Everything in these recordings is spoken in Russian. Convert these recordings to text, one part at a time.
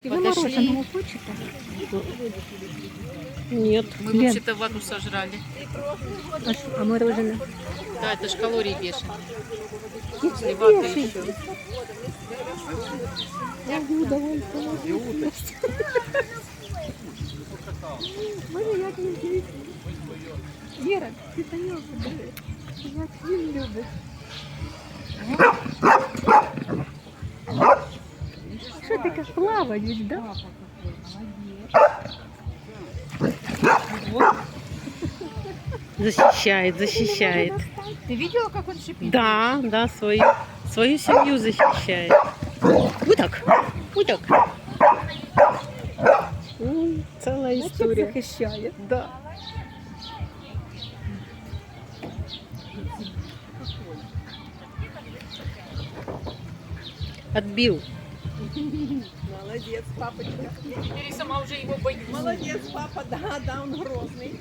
И вы Подошли. мороженого хочете? Нет. Мы Лен. вообще-то вату сожрали. А, ш- а мороженое? Да, это ж калории бешеные. Не После ваты вешай. еще. Могу, давай, положи. Боже, як він дивиться. Віра, ти Танюку диви. Як він любить. Що таке плавають, да? Защищает, защищает. Ты видела, как он шипит? Да, да, свою, свою семью защищает. Вот так, вот так. М, Целая история. захищає. Да. Отбил. Молодец, папочка. Теперь сама уже его боится. Молодец, папа, да, да, он грозный.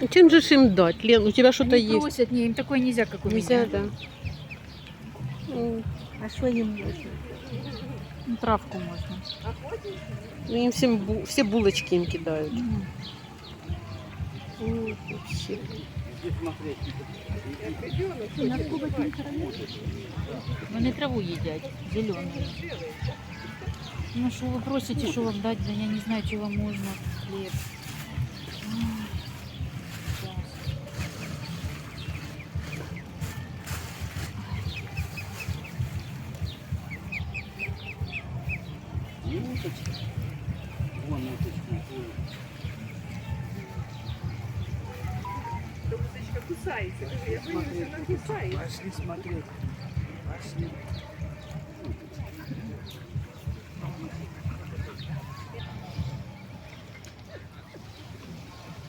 Ну, Чем же им дать? Лен, у тебя что-то есть? просят, не, им такое нельзя, как у Нельзя, меня. да. М, А що їм можна? Ну, травку можно. Ну, им всем бу- все булочки им кидают. М, вообще. Вони траву едят, зеленую. Ну что вы просите, что вам дать? Да я не знаю, чего вам. Ай, сейчас. Уточка кусается. Я боюсь, она кусается. Пошли смотреть. Пошли.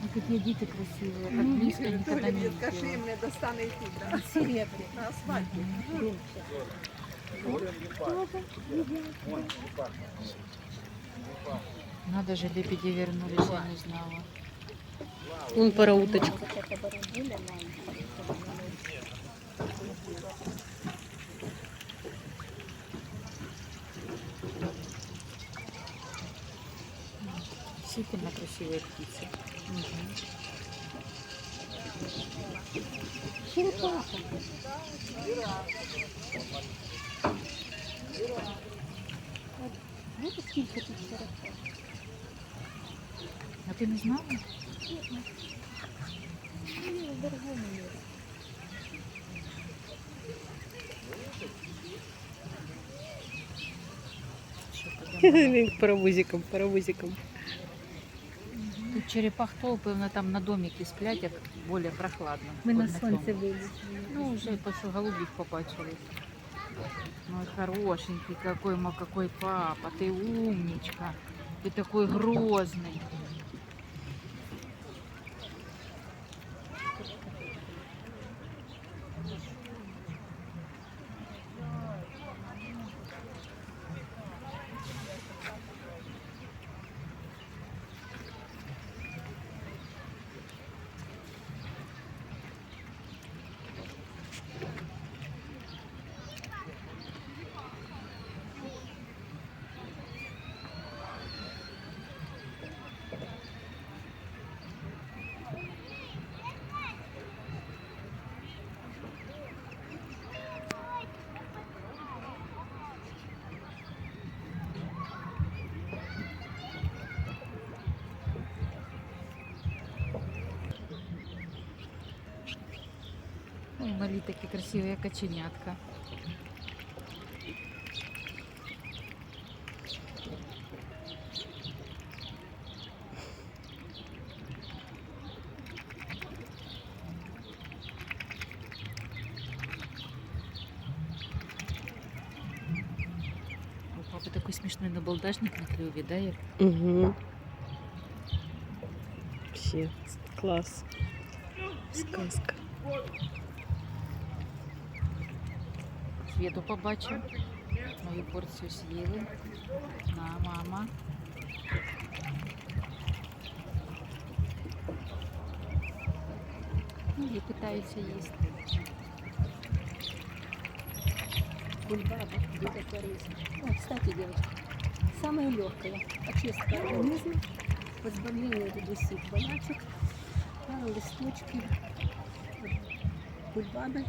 Ну, какие дети красивые. Так близко никогда не мне скажи, видела. мне достанет идти, да? Серебряний. На асфальте. Надо же, лебеди вернулись, я не знала. Вон пара уточка. Действительно красивые птицы. Черепаха. Вот скільки тут черепах. А ты не знала? Паровозиком, паровозиком. Тут черепах толпы, вони там на домике сплять, як более прохладно. Ми на ночом. вилізли. Ну, уже пошел голубик побачили. Мой хорошенький, какой мой, какой папа, ты умничка, ты такой грозный. Ой, мали такие красивые коченятка. У папы такой смешной набалдашник на клюве, да? Ир? Угу. Вообще класс. Сказка. Світу побачив. Мою порцію з'їли. На, мама. Ну, і питаються їсти. Бульбаба, это корисно. О, кстати, девочки, самое легкое очистка организма, возбавление всех болячек, пару листочків бульбаби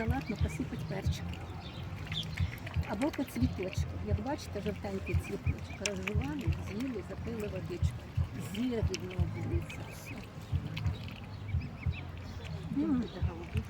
салат ну, посипати перчик. Або по цвіточку. Як бачите, жовтенький цвіточок розжували, з'їли, запили водичку. Зір відновлюється все. Это голубик.